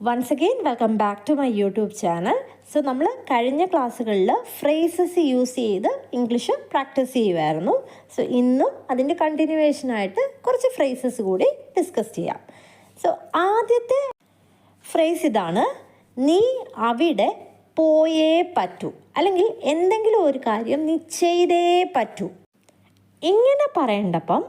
Once again welcome back to my YouTube channel so നമ്മൾ കഴിഞ്ഞ ക്ലാസ്സുകളിൽ ഫ്രേസസ് യൂസ് ചെയ്ത് ഇംഗ്ലീഷ് പ്രാക്ടീസ് ചെയ്യുമായിരുന്നു സോ ഇന്നും അതിന്റെ കണ്ടിന്യൂവേഷനായിട്ട് കുറച്ച് ഫ്രേസസ് കൂടി ഡിസ്കസ് ചെയ്യാം. സോ ആദ്യത്തെ ഫ്രേസ് ഇതാണ് നീ അവിടെ പോയേ പറ്റൂ. അല്ലെങ്കിൽ എന്തെങ്കിലും ഒരു കാര്യം നീ ചെയ്തേ പറ്റൂ. ഇങ്ങനെ പറയേണ്ടപ്പം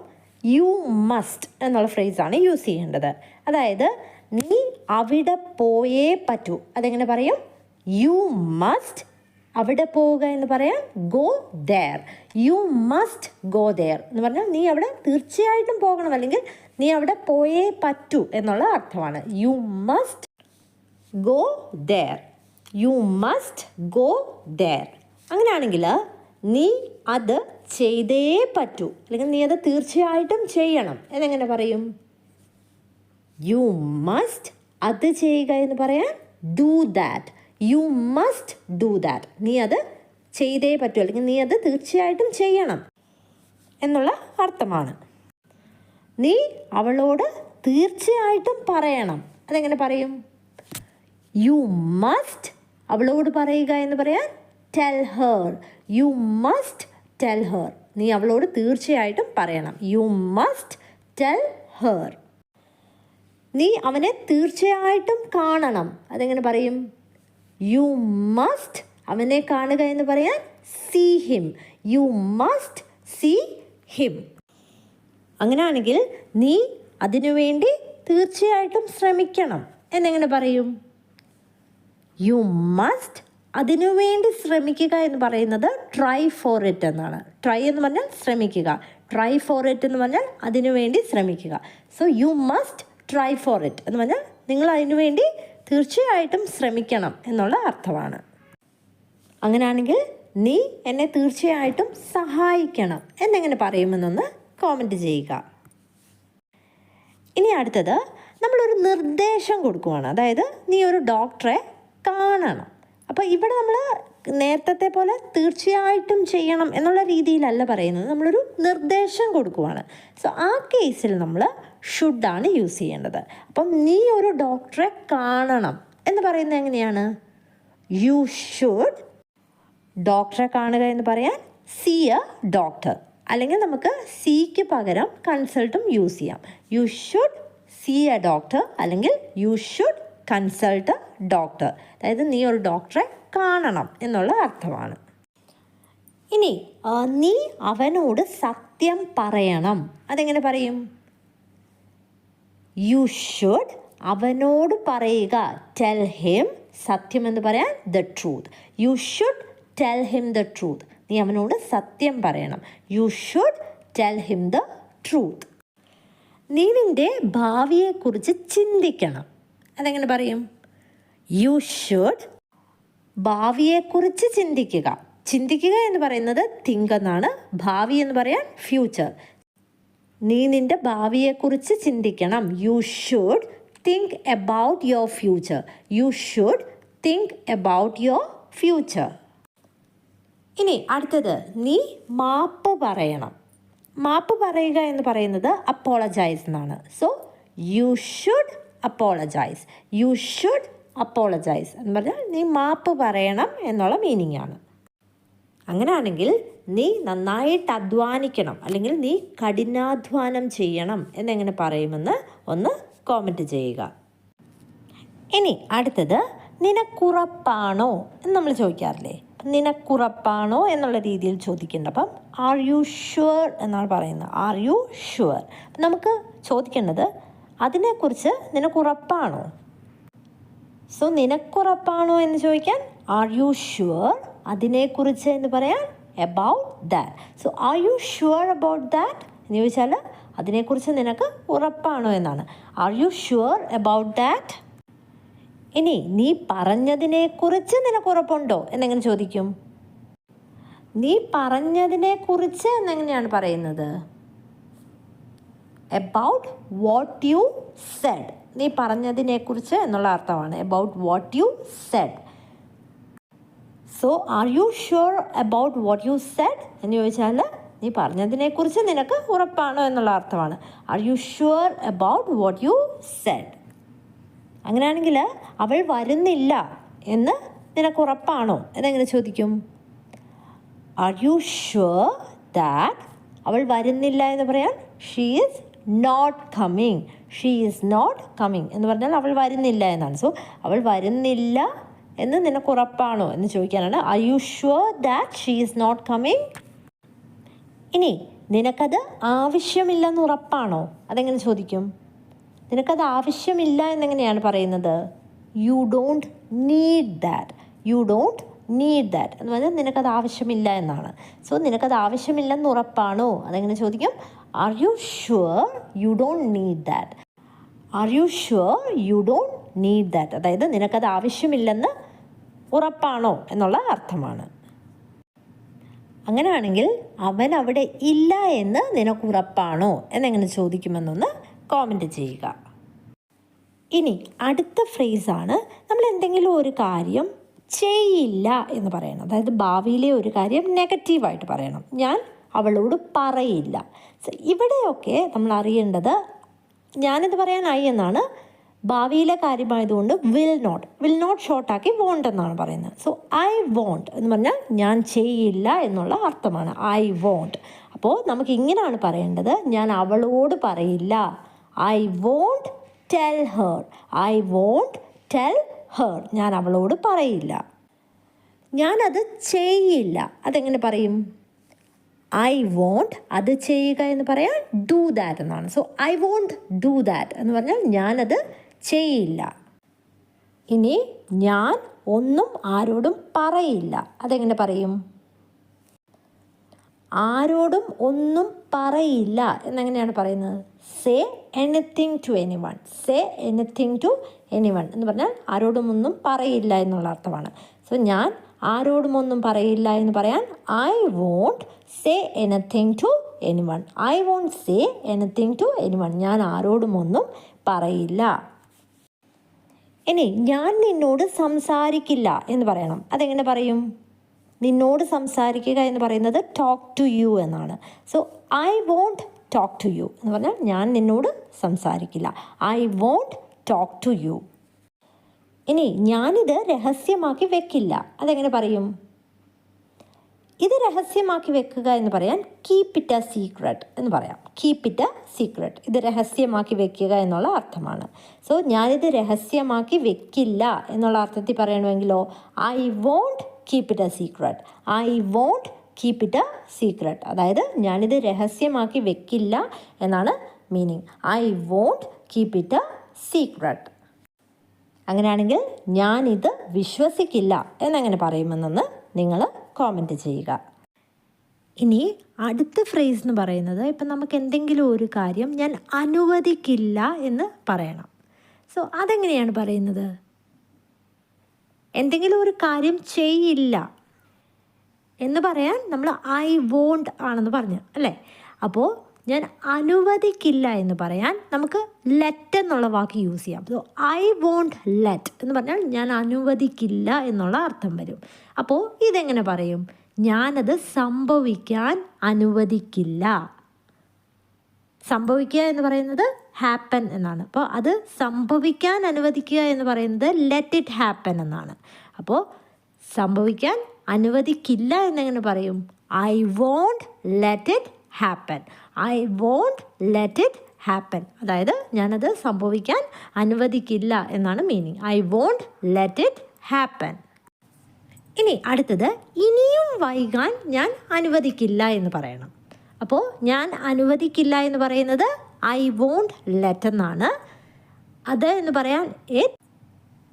യു മസ്റ്റ് എന്നുള്ള ഫ്രേസാണ് യൂസ് ചെയ്യേണ്ടത്. അതായത് നീ അവിടെ പോയേ പറ്റൂ. അതെങ്ങനെ പറയും? യു മസ്റ്റ് അവിടെ പോവുക എന്ന് പറയാൻ go there you must go there എന്ന് പറഞ്ഞാൽ നീ അവിടെ തീർച്ചയായിട്ടും പോകണം അല്ലെങ്കിൽ നീ അവിടെ പോയേ പറ്റൂ എന്നുള്ള അർത്ഥമാണ്. You must go there you must go there അങ്ങനെയാണെങ്കിൽ നീ അത് ചെയ്തേ പറ്റൂ. അല്ലെങ്കിൽ നീ അത് തീർച്ചയായിട്ടും ചെയ്യണം. എന്നെങ്ങനെ പറയും? യു മസ്റ്റ് അത് ചെയ്യുക എന്ന് പറയാൻ do that you must do that നീ അത് ചെയ്തേ പറ്റൂ. അല്ലെങ്കിൽ നീ അത് തീർച്ചയായിട്ടും ചെയ്യണം എന്നുള്ള അർത്ഥമാണ്. നീ അവളോട് തീർച്ചയായിട്ടും പറയണം. അതെങ്ങനെ പറയും? യു മസ്റ്റ് അവളോട് പറയുക എന്ന് പറയാൻ tell her you must tell her നീ അവളോട് തീർച്ചയായിട്ടും പറയണം. യു മസ്റ്റ് ടെൽ ഹേർ നീ അവനെ തീർച്ചയായിട്ടും കാണണം. അതെങ്ങനെ പറയും? യു മസ്റ്റ് അവനെ കാണുക എന്ന് പറയാൻ see him you must see him അങ്ങനെയാണെങ്കിൽ നീ അതിനുവേണ്ടി തീർച്ചയായിട്ടും ശ്രമിക്കണം. എന്നെങ്ങനെ പറയും? യു മസ്റ്റ് അതിനുവേണ്ടി ശ്രമിക്കുക എന്ന് പറയുന്നത് ട്രൈ ഫോർ ഇറ്റ് എന്നാണ്. ട്രൈ എന്ന് പറഞ്ഞാൽ ശ്രമിക്കുക. ട്രൈ ഫോർ ഇറ്റ് എന്ന് പറഞ്ഞാൽ അതിനുവേണ്ടി ശ്രമിക്കുക. So you must try for it എന്ന് പറഞ്ഞാൽ നിങ്ങൾ അതിനു വേണ്ടി തീർച്ചയായിട്ടും ശ്രമിക്കണം എന്നുള്ള അർത്ഥമാണ്. അങ്ങനെയാണെങ്കിൽ നീ എന്നെ തീർച്ചയായിട്ടും സഹായിക്കണം എന്നെങ്ങനെ പറയുമെന്നൊന്ന് കോമന്റ് ചെയ്യുക. ഇനി അടുത്തത് നമ്മളൊരു നിർദ്ദേശം കൊടുക്കുവാണ്. അതായത് നീ ഒരു ഡോക്ടറെ കാണണം. അപ്പോൾ ഇവിടെ നമ്മൾ നേരത്തെ പോലെ തീർച്ചയായിട്ടും ചെയ്യണം എന്നുള്ള രീതിയിലല്ല പറയുന്നത്. നമ്മളൊരു നിർദ്ദേശം കൊടുക്കുവാണ്. സോ ആ കേസിൽ നമ്മൾ ഷുഡാണ് യൂസ് ചെയ്യേണ്ടത്. അപ്പം നീ ഒരു ഡോക്ടറെ കാണണം എന്ന് പറയുന്നത് എങ്ങനെയാണ്? യു ഷുഡ് ഡോക്ടറെ കാണുക എന്ന് പറയാൻ സി എ ഡോക്ടർ അല്ലെങ്കിൽ നമുക്ക് സിക്ക് പകരം കൺസൾട്ടും യൂസ് ചെയ്യാം. You should see a doctor അല്ലെങ്കിൽ യു ഷുഡ് കൺസൾട്ട് ഡോക്ടർ അതായത് നീ ഒരു ഡോക്ടറെ കാണണം എന്നുള്ള അർത്ഥമാണ്. ഇനി നീ അവനോട് സത്യം പറയണം. അതെങ്ങനെ പറയും? യു ഷുഡ് അവനോട് പറയുക. ടെൽ ഹിം സത്യം എന്ന് പറയാൻ the truth you should tell him the truth നീ അവനോട് സത്യം പറയണം. You should tell him the truth നീ നിന്റെ ഭാവിയെക്കുറിച്ച് ചിന്തിക്കണം. അതെങ്ങനെ പറയും? യു ഷുഡ് ഭാവിയെക്കുറിച്ച് ചിന്തിക്കുക. ചിന്തിക്കുക എന്ന് പറയുന്നത് തിങ്ക് എന്നാണ്. ഭാവി എന്ന് പറയാൻ ഫ്യൂച്ചർ നീ നിന്റെ ഭാവിയെക്കുറിച്ച് ചിന്തിക്കണം. You should think about your future you should think about your future ഇനി അടുത്തത് നീ മാപ്പ് പറയണം. മാപ്പ് പറയുക എന്ന് പറയുന്നത് അപ്പോളജൈസ് എന്നാണ്. So you should apologise you should apologise എന്ന് പറഞ്ഞാൽ നീ മാപ്പ് പറയണം എന്നുള്ള മീനിങ് ആണ്. അങ്ങനെയാണെങ്കിൽ നീ നന്നായിട്ട് അധ്വാനിക്കണം അല്ലെങ്കിൽ നീ കഠിനാധ്വാനം ചെയ്യണം എന്നെങ്ങനെ പറയുമെന്ന് ഒന്ന് കോമന്റ് ചെയ്യുക. ഇനി അടുത്തത് നിനക്കുറപ്പാണോ എന്ന് നമ്മൾ ചോദിക്കാറില്ലേ? നിനക്കുറപ്പാണോ എന്നുള്ള രീതിയിൽ ചോദിക്കേണ്ട. അപ്പം ആർ യു ഷുവർ എന്നാണ് പറയുന്നത്. ആർ യു ഷുവർ നമുക്ക് ചോദിക്കേണ്ടത് അതിനെക്കുറിച്ച് നിനക്കുറപ്പാണോ? സോ നിനക്കുറപ്പാണോ എന്ന് ചോദിക്കാൻ ആർ യു ഷുവർ അതിനെക്കുറിച്ച് എന്ന് പറയാൻ about that so are you sure about that എന്ന് ചോദിച്ചാൽ അതിനെക്കുറിച്ച് നിനക്ക് ഉറപ്പാണോ എന്നാണ്. Are you sure about that ഇനി നീ പറഞ്ഞതിനെക്കുറിച്ച് നിനക്ക് ഉറപ്പുണ്ടോ എന്നെങ്ങനെ ചോദിക്കും? നീ പറഞ്ഞതിനെക്കുറിച്ച് എന്നെങ്ങനെയാണ് പറയുന്നത്? എബൌട്ട് വാട്ട് യു സെഡ് നീ പറഞ്ഞതിനെക്കുറിച്ച് എന്നുള്ള അർത്ഥമാണ് about what you said so are you sure about what you said എന്ന് ചോദിച്ചാൽ നീ പറഞ്ഞതിനെക്കുറിച്ച് നിനക്ക് ഉറപ്പാണോ എന്നുള്ള അർത്ഥമാണ്. Are you sure about what you said അങ്ങനെയാണെങ്കിൽ അവൾ വരുന്നില്ല എന്ന് നിനക്ക് ഉറപ്പാണോ? എന്നെങ്ങനെ ചോദിക്കും? ആർ യു ഷുവർ ദാറ്റ് അവൾ വരുന്നില്ല എന്ന് പറയാൻ? She is not coming she is not coming എന്ന് പറഞ്ഞാൽ അവൾ വരുന്നില്ല എന്നാണ്. സോ അവൾ വരുന്നില്ല എന്ന് നിനക്ക് ഉറപ്പാണോ എന്ന് ചോദിക്കാനാണ്. I you sure that she is not coming ഇനി നിനക്കത് ആവശ്യമില്ലെന്ന് ഉറപ്പാണോ? അതെങ്ങനെ ചോദിക്കും? നിനക്കത് ആവശ്യമില്ല എന്നെങ്ങനെയാണ് പറയുന്നത്? You don't need that you don't need that എന്ന് പറഞ്ഞാൽ നിനക്കത് ആവശ്യമില്ല എന്നാണ്. സോ നിനക്കത് ആവശ്യമില്ലെന്ന് ഉറപ്പാണോ? അതെങ്ങനെ ചോദിക്കും? Are you sure you don't need that are you sure you don't need that അതായത് നിനക്കത് ആവശ്യമില്ലെന്ന് ഉറപ്പാണോ എന്നുള്ള അർത്ഥമാണ്. അങ്ങനെയാണെങ്കിൽ അവൻ അവിടെ ഇല്ല എന്ന് നിനക്ക് ഉറപ്പാണോ എന്നെങ്ങനെ ചോദിക്കുമെന്നൊന്ന് കോമന്റ് ചെയ്യുക. ഇനി അടുത്ത ഫ്രേസാണ് നമ്മൾ എന്തെങ്കിലും ഒരു കാര്യം ചെയ്യില്ല എന്ന് പറയണം. അതായത് ഭാവിയിലെ ഒരു കാര്യം നെഗറ്റീവായിട്ട് പറയണം. ഞാൻ അവളോട് പറയില്ല. ഇവിടെയൊക്കെ നമ്മൾ അറിയേണ്ടത് ഞാനിത് പറയാനായി എന്നാണ്. ഭാവിയിലെ കാര്യമായതുകൊണ്ട് വിൽ നോട്ട് വിൽ നോട്ട് ഷോർട്ടാക്കി വോണ്ട് എന്നാണ് പറയുന്നത്. സോ ഐ വോണ്ട് എന്ന് പറഞ്ഞാൽ ഞാൻ ചെയ്യില്ല എന്നുള്ള അർത്ഥമാണ്. ഐ വോണ്ട് അപ്പോൾ നമുക്ക് ഇങ്ങനെയാണ് പറയേണ്ടത്. ഞാൻ അവളോട് പറയില്ല. I won't tell her I won't tell her ഞാൻ അവളോട് പറയില്ല. ഞാനത് ചെയ്യില്ല. അതെങ്ങനെ പറയും? ഐ വോണ്ട് അത് ചെയ്യുക എന്ന് പറയാൻ ഡൂ ദാറ്റ് എന്നാണ്. So I won't do that എന്ന് പറഞ്ഞാൽ ഞാനത് ചെയ്യില്ല. ഇനി ഞാൻ ഒന്നും ആരോടും പറയില്ല. അതെങ്ങനെ പറയും? ആരോടും ഒന്നും പറയില്ല എന്നെങ്ങനെയാണ് പറയുന്നത്? Say anything to anyone say anything to anyone എന്ന് പറഞ്ഞാൽ ആരോടും ഒന്നും പറയില്ല എന്നുള്ള അർത്ഥമാണ്. സോ ഞാൻ ആരോടും ഒന്നും പറയില്ല എന്ന് പറയാൻ I won't say എനിങ് to any one I won't say എനിങ് to any one ഞാൻ ആരോടും ഒന്നും പറയില്ല. ഇനി ഞാൻ നിന്നോട് സംസാരിക്കില്ല എന്ന് പറയണം. അതെങ്ങനെ പറയും? നിന്നോട് സംസാരിക്കുക എന്ന് പറയുന്നത് ടോക്ക് ടു യു എന്നാണ്. So I won't talk to you എന്ന് പറഞ്ഞാൽ ഞാൻ നിന്നോട് സംസാരിക്കില്ല. I won't talk to you ഇനി ഞാനിത് രഹസ്യമാക്കി വെക്കില്ല. അതെങ്ങനെ പറയും? ഇത് രഹസ്യമാക്കി വെക്കുക എന്ന് പറയാൻ കീപ്പ് ഇറ്റ് എ സീക്രട്ട് എന്ന് പറയാം. കീപ്പ് ഇറ്റ് എ സീക്രട്ട് ഇത് രഹസ്യമാക്കി വെക്കുക എന്നുള്ള അർത്ഥമാണ്. സോ ഞാനിത് രഹസ്യമാക്കി വെക്കില്ല എന്നുള്ള അർത്ഥത്തിൽ പറയണമെങ്കിലോ I won't keep it a secret I won't keep it a secret അതായത് ഞാനിത് രഹസ്യമാക്കി വെക്കില്ല എന്നാണ് meaning I won't keep it a secret അങ്ങനെയാണെങ്കിൽ ഞാനിത് വിശ്വസിക്കില്ല എന്നങ്ങനെ പറയുമെന്നൊന്ന് നിങ്ങൾ കോമന്റ് ചെയ്യുക. ഇനി അടുത്ത ഫ്രേസ് എന്ന് പറയുന്നത് ഇപ്പം നമുക്ക് എന്തെങ്കിലും ഒരു കാര്യം ഞാൻ അനുവദിക്കില്ല എന്ന് പറയണം. സോ അതെങ്ങനെയാണ് പറയുന്നത്? എന്തെങ്കിലും ഒരു കാര്യം ചെയ്യില്ല എന്ന് പറയാൻ നമ്മൾ ഐ വോണ്ട് ആണെന്ന് പറഞ്ഞു അല്ലേ? അപ്പോൾ ഞാൻ അനുവദിക്കില്ല എന്ന് പറയാൻ നമുക്ക് ലെറ്റ് എന്നുള്ള വാക്ക് യൂസ് ചെയ്യാം. സോ ഐ വോണ്ട് ലെറ്റ് എന്ന് പറഞ്ഞാൽ ഞാൻ അനുവദിക്കില്ല എന്നുള്ള അർത്ഥം വരും. അപ്പോൾ ഇതെങ്ങനെ പറയും? ഞാനത് സംഭവിക്കാൻ അനുവദിക്കില്ല. സംഭവിക്കുക എന്ന് പറയുന്നത് ഹാപ്പൻ എന്നാണ്. അപ്പോൾ അത് സംഭവിക്കാൻ അനുവദിക്കുക എന്ന് പറയുന്നത് ലെറ്റ് ഇറ്റ് ഹാപ്പൻ എന്നാണ്. അപ്പോൾ സംഭവിക്കാൻ അനുവദിക്കില്ല എന്നെങ്ങനെ പറയും? I won't let it happen I won't let it happen അതായത് ഞാനത് സംഭവിക്കാൻ അനുവദിക്കില്ല എന്നാണ് meaning I won't let it happen ഇനി അടുത്തത് ഇനിയും വൈകാൻ ഞാൻ അനുവദിക്കില്ല എന്ന് പറയണം. അപ്പോൾ ഞാൻ അനുവദിക്കില്ല എന്ന് പറയുന്നത് ഐ വോണ്ട് ലെറ്റ് എന്നാണ്. അത് എന്ന് പറയാൻ ഇറ്റ്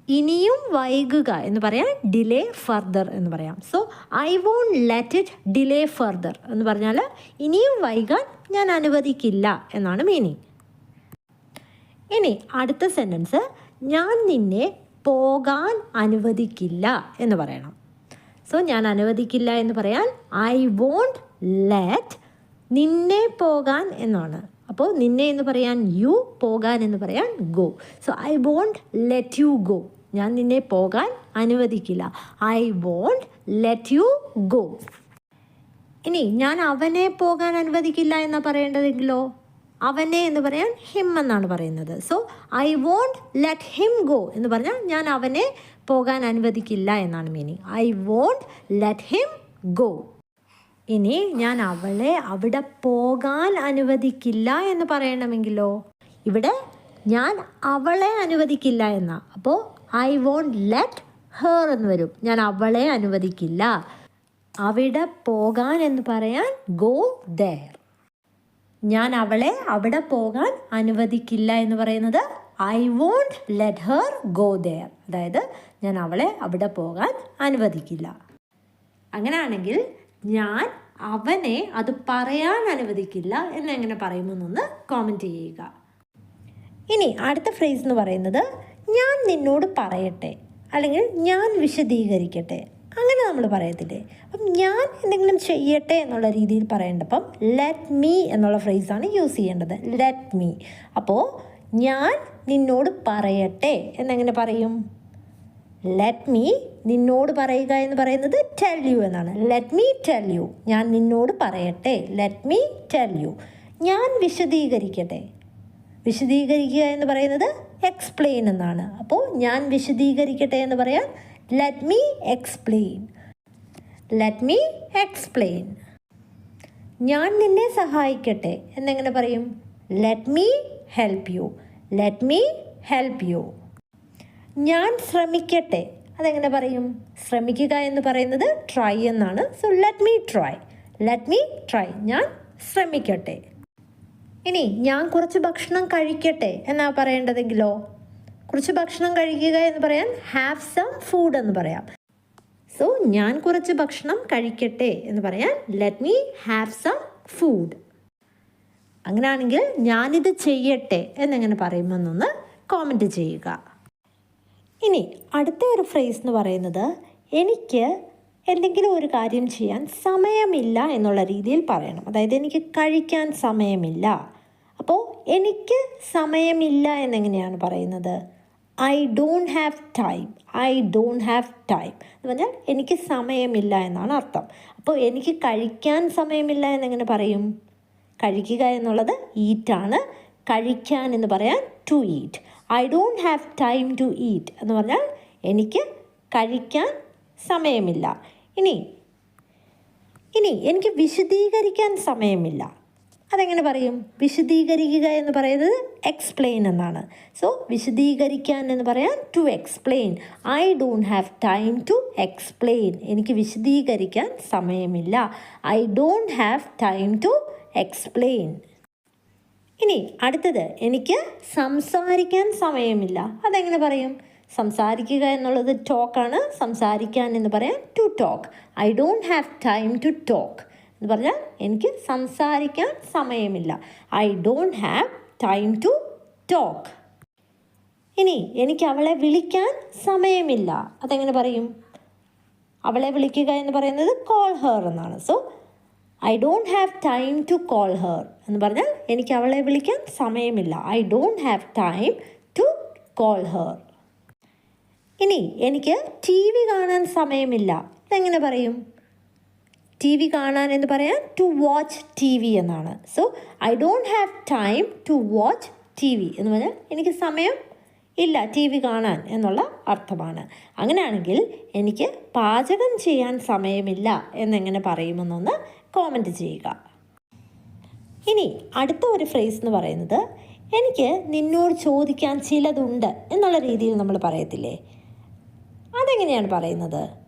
ഇനിയും വൈകുക എന്ന് പറയാൻ ഡിലേ ഫർദർ എന്ന് പറയാം. So I won't let it delay further എന്ന് പറഞ്ഞാൽ ഇനിയും വൈകാൻ ഞാൻ അനുവദിക്കില്ല എന്നാണ് മീനിങ് ഇനി അടുത്ത സെന്റൻസ് ഞാൻ നിന്നെ പോകാൻ അനുവദിക്കില്ല എന്ന് പറയണം. സോ ഞാൻ അനുവദിക്കില്ല എന്ന് പറയാൻ ഐ വോണ്ട് ലെറ്റ് നിന്നെ പോകാൻ എന്നാണ്. അപ്പോൾ നിന്നെ എന്ന് പറയാൻ യു പോകാൻ എന്ന് പറയാൻ go so I won't let you go ഞാൻ നിന്നെ പോകാൻ അനുവദിക്കില്ല. I won't let you go ഇനി ഞാൻ അവനെ പോകാൻ അനുവദിക്കില്ല എന്നാ പറയേണ്ടതെങ്കിലോ? അവനെ എന്ന് പറയാൻ ഹിം എന്നാണ് പറയുന്നത്. So I won't let him go എന്ന് പറഞ്ഞാൽ ഞാൻ അവനെ പോകാൻ അനുവദിക്കില്ല എന്നാണ് meaning I won't let him go ഇനി ഞാൻ അവളെ അവിടെ പോകാൻ അനുവദിക്കില്ല എന്ന് പറയണമെങ്കിലോ? ഇവിടെ ഞാൻ അവളെ അനുവദിക്കില്ല എന്നാ. അപ്പോൾ ഐ വോണ്ട് ലെറ്റ് ഹേർ എന്ന് വരും. ഞാൻ അവളെ അനുവദിക്കില്ല. അവിടെ പോകാൻ എന്ന് പറയാൻ ഗോ ദർ ഞാൻ അവളെ അവിടെ പോകാൻ അനുവദിക്കില്ല എന്ന് പറയുന്നത് I won't let her go there അതായത് ഞാൻ അവളെ അവിടെ പോകാൻ അനുവദിക്കില്ല. അങ്ങനെയാണെങ്കിൽ ഞാൻ അവനെ അത് പറയാൻ അനുവദിക്കില്ല എന്നെങ്ങനെ പറയുമെന്നൊന്ന് കോമന്റ് ചെയ്യുക. ഇനി അടുത്ത ഫ്രേസ് എന്ന് പറയുന്നത് ഞാൻ നിന്നോട് പറയട്ടെ. അല്ലെങ്കിൽ ഞാൻ വിശദീകരിക്കട്ടെ. അങ്ങനെ നമ്മൾ പറയത്തില്ലേ. അപ്പം ഞാൻ എന്തെങ്കിലും ചെയ്യട്ടെ എന്നുള്ള രീതിയിൽ പറയേണ്ടപ്പം ലെറ്റ് മീ എന്നുള്ള ഫ്രേസാണ് യൂസ് ചെയ്യേണ്ടത്. ലെറ്റ് മീ അപ്പോൾ ഞാൻ നിന്നോട് പറയട്ടെ എന്നെങ്ങനെ പറയും? ലെറ്റ് മീ നിന്നോട് പറയുക എന്ന് പറയുന്നത് ടെൽ യു എന്നാണ്. ലെറ്റ് മീ ടെൽ യു ഞാൻ നിന്നോട് പറയട്ടെ. ലെറ്റ് മീ ടെൽ യു ഞാൻ വിശദീകരിക്കട്ടെ. വിശദീകരിക്കുക എന്ന് പറയുന്നത് എക്സ്പ്ലെയിൻ എന്നാണ്. അപ്പോൾ ഞാൻ വിശദീകരിക്കട്ടെ എന്ന് പറയാൻ let me explain. Let me explain. ഞാൻ നിന്നെ സഹായിക്കട്ടെ. എന്നെങ്ങനെ പറയും? Let me help you let me help you ഞാൻ ശ്രമിക്കട്ടെ. അതെങ്ങനെ പറയും? ശ്രമിക്കുക എന്ന് പറയുന്നത് ട്രൈ എന്നാണ്. So let me try let me try ഞാൻ ശ്രമിക്കട്ടെ. ഇനി ഞാൻ കുറച്ച് ഭക്ഷണം കഴിക്കട്ടെ എന്നാ പറയേണ്ടതെങ്കിലോ? കുറച്ച് ഭക്ഷണം കഴിക്കുക എന്ന് പറയാൻ ഹാവ് സം ഫുഡ് എന്ന് പറയാം. സോ ഞാൻ കുറച്ച് ഭക്ഷണം കഴിക്കട്ടെ എന്ന് പറയാൻ let me have some food അങ്ങനെയാണെങ്കിൽ ഞാനിത് ചെയ്യട്ടെ എന്നെങ്ങനെ പറയുമെന്നൊന്ന് കോമന്റ് ചെയ്യുക. ഇനി അടുത്ത ഒരു ഫ്രേസ് എന്ന് പറയുന്നത് എനിക്ക് എന്തെങ്കിലും ഒരു കാര്യം ചെയ്യാൻ സമയമില്ല എന്നുള്ള രീതിയിൽ പറയണം. അതായത് എനിക്ക് കഴിക്കാൻ സമയമില്ല. അപ്പോൾ എനിക്ക് സമയമില്ല എന്നെങ്ങനെയാണ് പറയുന്നത്? I don't have time I don't have time എന്ന് പറഞ്ഞാൽ എനിക്ക് സമയമില്ല എന്നാണ് അർത്ഥം. അപ്പോൾ എനിക്ക് കഴിക്കാൻ സമയമില്ല എന്നെങ്ങനെ പറയും? കഴിക്കുക എന്നുള്ളത് ഈറ്റാണ് കഴിക്കാൻ എന്ന് പറയാൻ to eat I don't have time to eat എന്ന് പറഞ്ഞാൽ എനിക്ക് കഴിക്കാൻ സമയമില്ല. ഇനി ഇനി എനിക്ക് വിശദീകരിക്കാൻ സമയമില്ല. അതെങ്ങനെ പറയും? വിശദീകരിക്കുക എന്ന് പറയുന്നത് എക്സ്പ്ലെയിൻ എന്നാണ്. സോ വിശദീകരിക്കാൻ എന്ന് പറയാൻ to explain I don't have time to explain എനിക്ക് വിശദീകരിക്കാൻ സമയമില്ല. I don't have time to explain ഇനി അടുത്തത് എനിക്ക് സംസാരിക്കാൻ സമയമില്ല. അതെങ്ങനെ പറയും? സംസാരിക്കുക എന്നുള്ളത് ടോക്കാണ് സംസാരിക്കാൻ എന്ന് പറയാൻ to talk I don't have time to talk എന്ന് പറഞ്ഞാൽ എനിക്ക് സംസാരിക്കാൻ സമയമില്ല. I don't have time to talk ഇനി എനിക്ക് അവളെ വിളിക്കാൻ സമയമില്ല. അതെങ്ങനെ പറയും? അവളെ വിളിക്കുക എന്ന് പറയുന്നത് കോൾ ഹർ എന്നാണ്. So I don't have time to call her എന്ന് പറഞ്ഞാൽ എനിക്ക് അവളെ വിളിക്കാൻ സമയമില്ല. I don't have time to call her ഇനി എനിക്ക് ടി വി കാണാൻ സമയമില്ല. എങ്ങനെ പറയും? ടി വി കാണാൻ എന്ന് പറയാൻ ടു വാച്ച് ടി വി എന്നാണ്. So I don't have time to watch T V എന്ന് പറഞ്ഞാൽ എനിക്ക് സമയം ഇല്ല ടി വി കാണാൻ എന്നുള്ള അർത്ഥമാണ്. അങ്ങനെയാണെങ്കിൽ എനിക്ക് പാചകം ചെയ്യാൻ സമയമില്ല എന്നെങ്ങനെ പറയുമെന്നൊന്ന് കോമന്റ് ചെയ്യുക. ഇനി അടുത്ത ഒരു ഫ്രേസ് എന്ന് പറയുന്നത് എനിക്ക് നിന്നോട് ചോദിക്കാൻ ചിലതുണ്ട് എന്നുള്ള രീതിയിൽ നമ്മൾ പറയത്തില്ലേ? അതെങ്ങനെയാണ് പറയുന്നത്?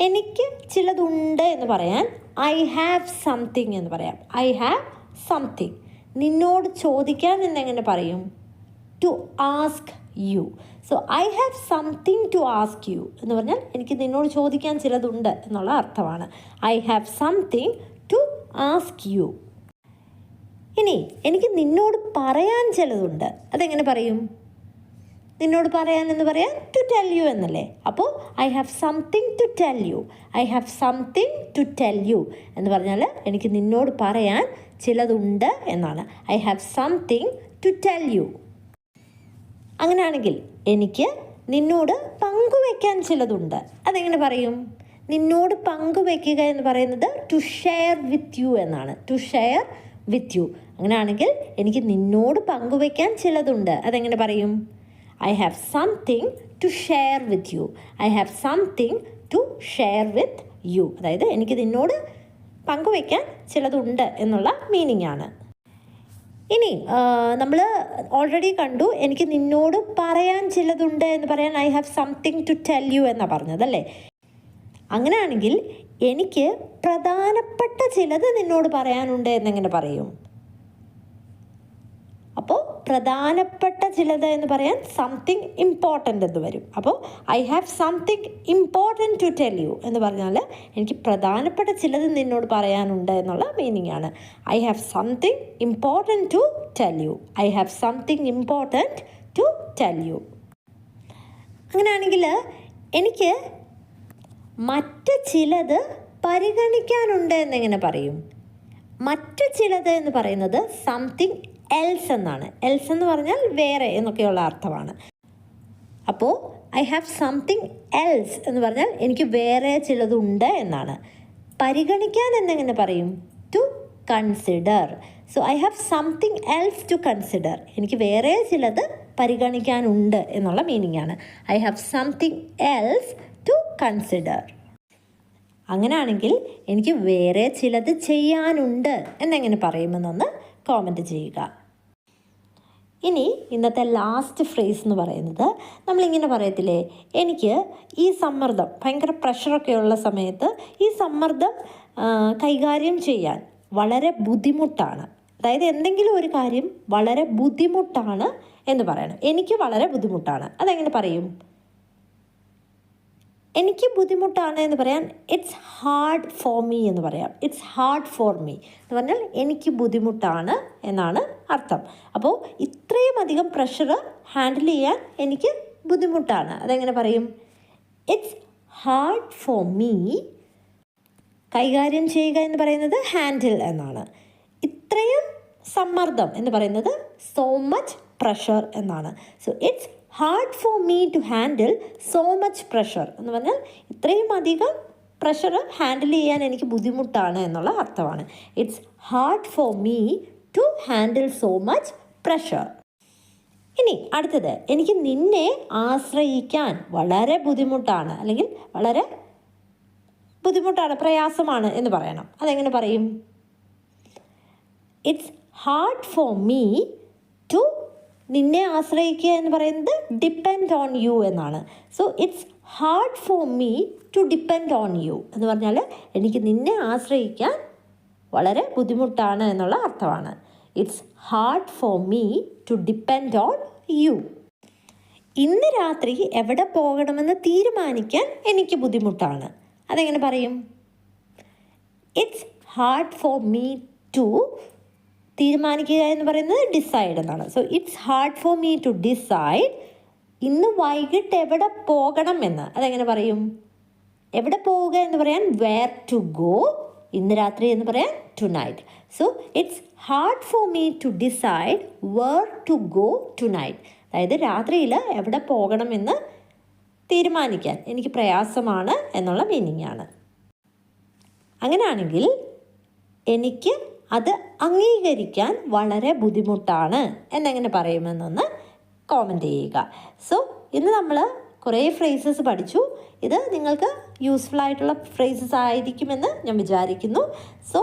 എനിക്ക് ചിലതുണ്ട് എന്ന് പറയാൻ ഐ ഹാവ് സംതിങ് എന്ന് പറയാം. ഐ ഹാവ് സംതിങ് നിന്നോട് ചോദിക്കാൻ എന്നെങ്ങനെ പറയും? To ask you so I have something to ask you എന്ന് പറഞ്ഞാൽ എനിക്ക് നിന്നോട് ചോദിക്കാൻ ചിലതുണ്ട് എന്നുള്ള അർത്ഥമാണ്. I have something to ask you ഇനി എനിക്ക് നിന്നോട് പറയാൻ ചിലതുണ്ട്. അതെങ്ങനെ പറയും? നിന്നോട് പറയാൻ എന്ന് പറയാൻ ടു ടെൽ യു എന്നല്ലേ. അപ്പോൾ I have something to tell you I have something to tell you എന്ന് പറഞ്ഞാൽ എനിക്ക് നിന്നോട് പറയാൻ ചിലതുണ്ട് എന്നാണ്. I have something to tell you അങ്ങനെയാണെങ്കിൽ എനിക്ക് നിന്നോട് പങ്കുവെക്കാൻ ചിലതുണ്ട്. അതെങ്ങനെ പറയും? നിന്നോട് പങ്കുവെക്കുക എന്ന് പറയുന്നത് ടു ഷെയർ വിത്ത് യു എന്നാണ്. ടു ഷെയർ വിത്ത് യു അങ്ങനെയാണെങ്കിൽ എനിക്ക് നിന്നോട് പങ്കുവയ്ക്കാൻ ചിലതുണ്ട്. അതെങ്ങനെ പറയും? I have something to share with you I have something to share with you അതായത് എനിക്ക് നിന്നോട് പങ്കുവയ്ക്കാൻ ചിലതുണ്ട് എന്നുള്ള മീനിങ് ആണ് ഇനി നമ്മൾ ഓൾറെഡി കണ്ടു എനിക്ക് നിന്നോട് പറയാൻ ചിലതുണ്ട് എന്ന് പറയാൻ I have something to tell you എന്നാണ് പറഞ്ഞതല്ലേ അങ്ങനെയാണെങ്കിൽ എനിക്ക് പ്രധാനപ്പെട്ട ചിലത് നിന്നോട് പറയാനുണ്ട് എന്നെങ്ങനെ പറയും. പ്രധാനപ്പെട്ട ചിലത് എന്ന് പറയാൻ സംതിങ് ഇമ്പോർട്ടന്റ് എന്ന് വരും. അപ്പോൾ I have something important to tell you എന്ന് പറഞ്ഞാൽ എനിക്ക് പ്രധാനപ്പെട്ട ചിലത് നിന്നോട് പറയാനുണ്ട് എന്നുള്ള മീനിങ് ആണ്. I have something important to tell you I have something important to tell you അങ്ങനെയാണെങ്കിൽ എനിക്ക് മറ്റ് ചിലത് പരിഗണിക്കാനുണ്ട് എന്നെങ്ങനെ പറയും? മറ്റ് ചിലത് എന്ന് പറയുന്നത് സംതിങ് എൽസ് എന്നാണ്. എൽസ് എന്ന് പറഞ്ഞാൽ വേറെ എന്നൊക്കെയുള്ള അർത്ഥമാണ്. അപ്പോൾ ഐ ഹാവ് സംതിങ് എൽസ് എന്ന് പറഞ്ഞാൽ എനിക്ക് വേറെ ചിലതുണ്ട് എന്നാണ്. പരിഗണിക്കാൻ എന്നെങ്ങനെ പറയും? To consider so I have something else to consider എനിക്ക് വേറെ ചിലത് പരിഗണിക്കാനുണ്ട് എന്നുള്ള മീനിങ് ആണ്. I have something else to consider അങ്ങനെയാണെങ്കിൽ എനിക്ക് വേറെ ചിലത് ചെയ്യാനുണ്ട് എന്നെങ്ങനെ പറയുമെന്നൊന്ന് കോമന്റ് ചെയ്യുക. ഇനി ഇന്നത്തെ ലാസ്റ്റ് ഫ്രേസ് എന്ന് പറയുന്നത് നമ്മളിങ്ങനെ പറയത്തില്ലേ എനിക്ക് ഈ സമ്മർദ്ദം ഭയങ്കര പ്രഷറൊക്കെ ഉള്ള സമയത്ത് ഈ സമ്മർദ്ദം കൈകാര്യം ചെയ്യാൻ വളരെ ബുദ്ധിമുട്ടാണ്. അതായത് എന്തെങ്കിലും ഒരു കാര്യം വളരെ ബുദ്ധിമുട്ടാണ് എന്ന് പറയണം. എനിക്ക് വളരെ ബുദ്ധിമുട്ടാണ്. അതെങ്ങനെ പറയും? എനിക്ക് ബുദ്ധിമുട്ടാണ് എന്ന് പറയാൻ ഇറ്റ്സ് ഹാർഡ് ഫോർ മീ എന്ന് പറയാം. ഇറ്റ്സ് ഹാർഡ് ഫോർ മീ എന്ന് പറഞ്ഞാൽ എനിക്ക് ബുദ്ധിമുട്ടാണ് എന്നാണ് അർത്ഥം. അപ്പോൾ ഇത്രയും അധികം പ്രഷർ ഹാൻഡിൽ ചെയ്യാൻ എനിക്ക് ബുദ്ധിമുട്ടാണ്. അതെങ്ങനെ പറയും? ഇറ്റ്സ് ഹാർഡ് ഫോർ മീ കൈകാര്യം ചെയ്യുക എന്ന് പറയുന്നത് ഹാൻഡിൽ എന്നാണ്. ഇത്രയും സമ്മർദ്ദം എന്ന് പറയുന്നത് സോ മച്ച് പ്രഷർ എന്നാണ്. So it's hard for me to handle so much pressure എന്ന് പറഞ്ഞാൽ ഇത്രയും അധികം പ്രഷർ ഹാൻഡിൽ ചെയ്യാൻ എനിക്ക് ബുദ്ധിമുട്ടാണ് എന്നുള്ള അർത്ഥമാണ്. It's hard for me to handle so much pressure ഇനി അടുത്തത് എനിക്ക് നിന്നെ ആശ്രയിക്കാൻ വളരെ ബുദ്ധിമുട്ടാണ് അല്ലെങ്കിൽ വളരെ ബുദ്ധിമുട്ടാണ് പ്രയാസമാണ് എന്ന് പറയണം. അതെങ്ങനെ പറയും? ഇറ്റ്സ് ഹാർഡ് ഫോർ മീ നിന്നെ ആശ്രയിക്കുക എന്ന് പറയുന്നത് ഡിപ്പെൻഡ് ഓൺ യു എന്നാണ്. So it's hard for me to depend on you എന്ന് പറഞ്ഞാൽ എനിക്ക് നിന്നെ ആശ്രയിക്കാൻ വളരെ ബുദ്ധിമുട്ടാണ് എന്നുള്ള അർത്ഥമാണ്. It's hard for me to depend on you ഇന്ന് രാത്രി എവിടെ പോകണമെന്ന് തീരുമാനിക്കാൻ എനിക്ക് ബുദ്ധിമുട്ടാണ്. അതെങ്ങനെ പറയും? It's hard for me to തീരുമാനിക്കുക എന്ന് പറയുന്നത് ഡിസൈഡ് എന്നാണ്. So it's hard for me to decide ഇന്ന് വൈകിട്ട് എവിടെ പോകണം എന്ന്. അതെങ്ങനെ പറയും? എവിടെ പോവുക എന്ന് പറയാൻ വെയർ ടു ഗോ ഇന്ന് രാത്രി എന്ന് പറയാൻ tonight so it's hard for me to decide where to go tonight അതായത് രാത്രിയിൽ എവിടെ പോകണമെന്ന് തീരുമാനിക്കാൻ. എനിക്ക് പ്രയാസമാണ് എന്നുള്ള മീനിങ് ആണ്. അങ്ങനെയാണെങ്കിൽ എനിക്ക് അത് അംഗീകരിക്കാൻ വളരെ ബുദ്ധിമുട്ടാണ് എന്നെങ്ങനെ പറയുമെന്നൊന്ന് കോമന്റ് ചെയ്യുക. സോ ഇന്ന് നമ്മൾ കുറേ ഫ്രേസസ് പഠിച്ചു. ഇത് നിങ്ങൾക്ക് യൂസ്ഫുൾ ആയിട്ടുള്ള ഫ്രേസസ് ആയിരിക്കുമെന്ന് ഞാൻ വിചാരിക്കുന്നു. സോ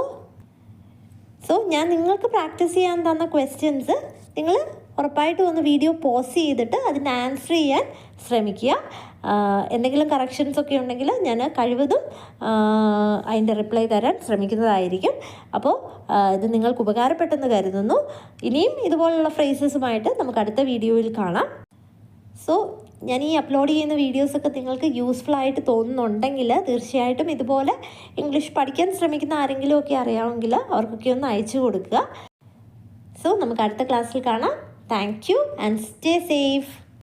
സോ ഞാൻ നിങ്ങൾക്ക് പ്രാക്ടീസ് ചെയ്യാൻ തന്ന ക്വസ്റ്റ്യൻസ് നിങ്ങൾ ഉറപ്പായിട്ടും ഒന്ന് വീഡിയോ പോസ് ചെയ്തിട്ട് അതിന് ആൻസർ ചെയ്യാൻ ശ്രമിക്കുക. എന്തെങ്കിലും കറക്ഷൻസ് ഒക്കെ ഉണ്ടെങ്കിൽ ഞാൻ കഴിവതും അതിന്റെ റിപ്ലൈ തരാൻ ശ്രമിക്കുന്നതായിരിക്കും. അപ്പോൾ ഇത് നിങ്ങൾക്ക് ഉപകാരപ്പെട്ടെന്ന് കരുതുന്നു. ഇനിയും ഇതുപോലുള്ള ഫ്രേസസുമായിട്ട് നമുക്ക് അടുത്ത വീഡിയോയിൽ കാണാം. സോ ഞാൻ ഈ അപ്ലോഡ് ചെയ്യുന്ന വീഡിയോസൊക്കെ നിങ്ങൾക്ക് യൂസ്ഫുൾ ആയിട്ട് തോന്നുന്നുണ്ടെങ്കിൽ തീർച്ചയായിട്ടും ഇതുപോലെ ഇംഗ്ലീഷ് പഠിക്കാൻ ശ്രമിക്കുന്ന ആരെങ്കിലും ഒക്കെ അറിയാമെങ്കിൽ അവർക്കൊക്കെ ഒന്ന് അയച്ചു കൊടുക്കുക. സോ നമുക്ക് അടുത്ത ക്ലാസ്സിൽ കാണാം. Thank you and stay safe